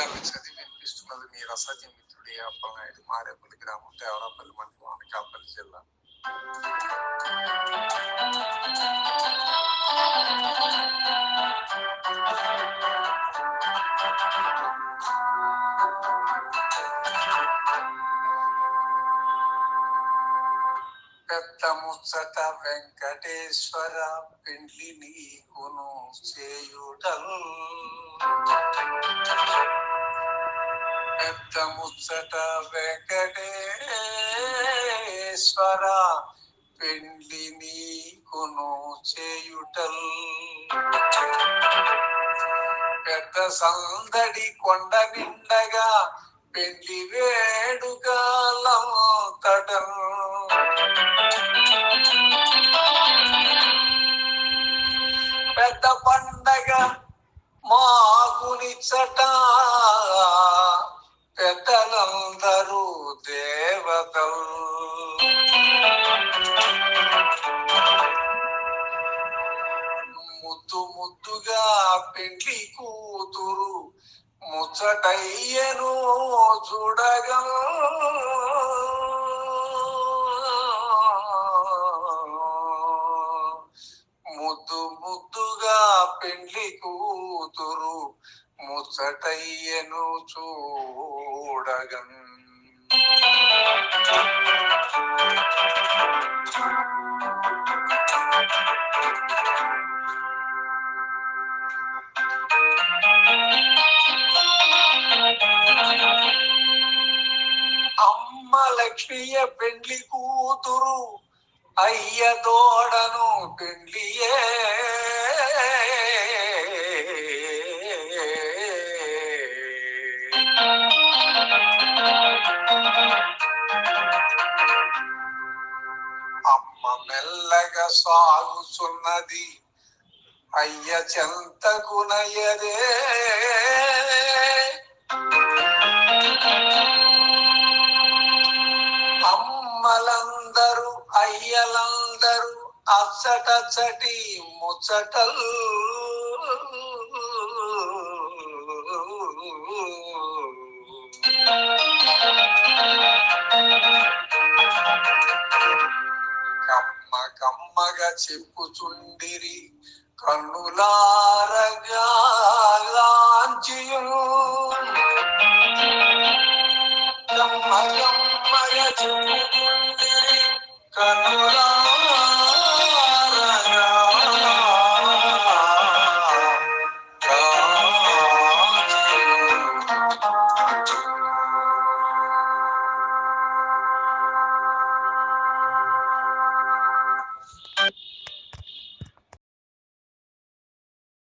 వాక్యాలను చదివి వినిపిస్తున్నది మీ రసజ మిత్రుడి అప్పలనాయుడు మారేపల్లి గ్రామం దేవరాపల్లి మండలం అనకాపల్లి జిల్లా. పెద్ద ముచ్చట వెంకటేశ్వర పెండ్లి నీకును చేయుటల్ పెద్ద ముచ్చట వెంకటేశ్వర పెండ్లి నీకును చేయుటల్. పెద్ద సందడి కొండ నిండగా పెండ్లి వేడుకలంతటం పెద్ద పండగ మాగునిచ్చట పెద్దలందరూ దేవతలు ముద్దు ముద్దుగా పెండ్లి కూతురు ముచ్చటయ్యను చూడగా. ముద్దు ముద్దుగా పెండ్లి కూతురు ముచ్చటయ్యను చూడగం. అమ్మ లక్ష్మియ పెండ్లి కూతురు అయ్య దోడను పెండ్లియే. మెల్లగా సాగుచున్నది. అయ్య చెంతకునయ్యదే అమ్మలందరూ అయ్యలందరూ అచ్చటచ్చటి ముచ్చటలు కమ్మగా చెప్పుచుండిరి. కన్నులారగా కమ్మ చెప్పుచుండిరి కన్నులారగా